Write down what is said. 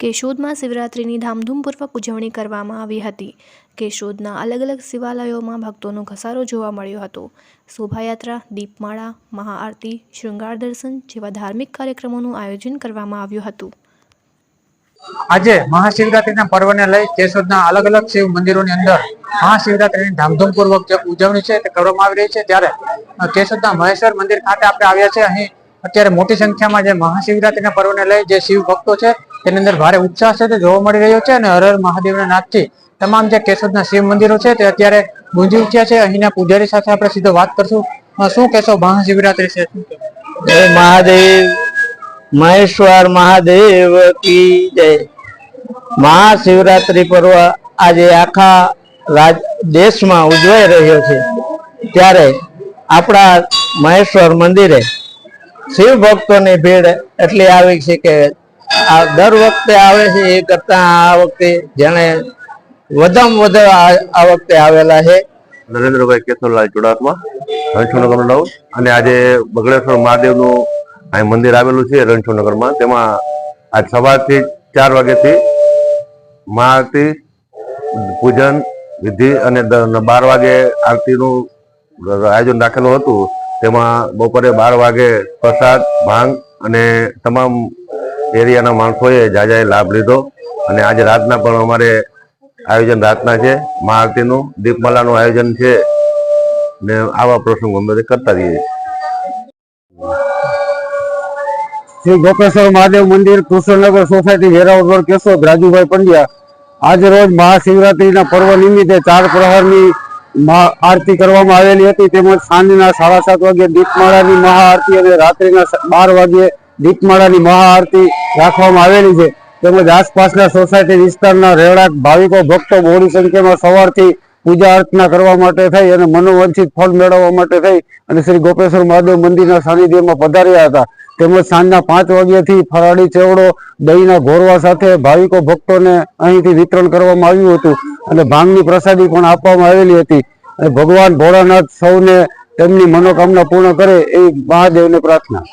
કેશોદમાં શિવરાત્રિની ધામધૂમપૂર્વક ઉજવણી કરવામાં આવી હતી કેશોદના અલગ અલગ શિવાલયોમાં ભક્તોનો ઘસારો જોવા મળ્યો હતો. શોભાયાત્રા, દીપમાળા, મહાઆરતી, શૃંગાર દર્શન જેવા ધાર્મિક કાર્યક્રમોનું આયોજન કરવામાં આવ્યું હતું. આજે મહાશિવરાત્રિના પર્વને લઈ કેશોદના અલગ અલગ શિવ મંદિરોની અંદર મહાશિવરાત્રીની ધામધૂમપૂર્વક જે ઉજવણી છે તે કરવામાં આવી રહી છે. ત્યારે કેશોદના મહેશ્વર મંદિર ખાતે આપણે આવ્યા છે, અહીં અત્યારે મોટી સંખ્યામાં જે મહાશિવરાત્રિના પર્વને લઈ જે શિવ ભક્તો છે તેની અંદર ભારે ઉત્સાહ છે તે જોવા મળી રહ્યો છે અને હર હર મહાદેવના નાથથી તમામ જે કેશોદના શિવ મંદિરો છે તે અત્યારે ગુંજી ઉઠ્યા છે. અહીંના પૂજારી સાથે આપણે સીધો વાત કરશું. શું કહેશો? મહાશિવરાત્રી છે. મહાદેવ, મહેશ્વર મહાદેવ કી જય. મહાશિવરાત્રી પર્વ આજે આખા રાજ, દેશમાં ઉજવાઈ રહ્યો છે. ત્યારે આપણા મહેશ્વર મંદિરે શિવ ભક્તોની ભીડ એટલી આવી છે કે આ દર વખતે આવે છે, એ કરતા આ વખતે જેણે વધામાં વધારે આ- વખતે આવેલા છે. નરેન્દ્રભાઈ કેશવલાલ ચુડાસમા, રણછોડનગરનો અને આજે બગડેશ્વર મહાદેવનું અહીં મંદિર આવેલું છે રણછોડનગરમાં. તેમાં આજ સવારથી ચાર વાગ્યાથી મહાઆરતી, પૂજન, વિધિ અને બાર વાગે આરતીનું આયોજન રાખેલું હતું. તેમાં બપોરે બાર વાગે પ્રસાદ, ભાંગ અને તમામ એરિયાના માણસોએ જાજાએ લાભ લીધો અને આજે રાતના પણ અમારે આયોજન રાતના છે. મહાઆરતીનું, દીપમાલાનું આયોજન છે. ને આવા પ્રસંગો અમે કરતા રહીએ શ્રી ગોપેશ્વર મહાદેવ મંદિર કૃષ્ણનગર સોસાયટી વેરાવળ રોડ કેશોદ રાજુભાઈ પંડ્યા. આજ રોજ મહાશિવરાત્રીના પર્વ નિમિત્તે ચાર પ્રહારની આરતી કરવામાં આવેલી હતી. તેમજ સાંજના સાડા સાત વાગે દીપમાળાની મહાઆરતી અને રાત્રિના બાર વાગે દીપમાળાની મહાઆરતી રાખવામાં આવેલી છે. તેમજ આસપાસના સોસાયટી વિસ્તારના રહેણાંક, ભાવિકો, ભક્તો બહોળી સંખ્યામાં સવારથી પૂજા અર્ચના કરવા માટે થઈ અને મનોવંચિત ફળ મેળવવા માટે થઈ અને શ્રી ગોપેશ્વર મહાદેવ મંદિરના સાનિધ્યમાં પધાર્યા હતા. તેમજ સાંજના પાંચ વાગ્યાથી ફરાળી ચેવડો, દહીંના ઘોરવા સાથે ભાવિકો, ભક્તોને અહીંથી વિતરણ કરવામાં આવ્યું હતું અને ભાંગની પ્રસાદી પણ આપવામાં આવેલી હતી. અને ભગવાન ભોળાનાથ સૌને તેમની મનોકામના પૂર્ણ કરે એવી મહાદેવને પ્રાર્થના.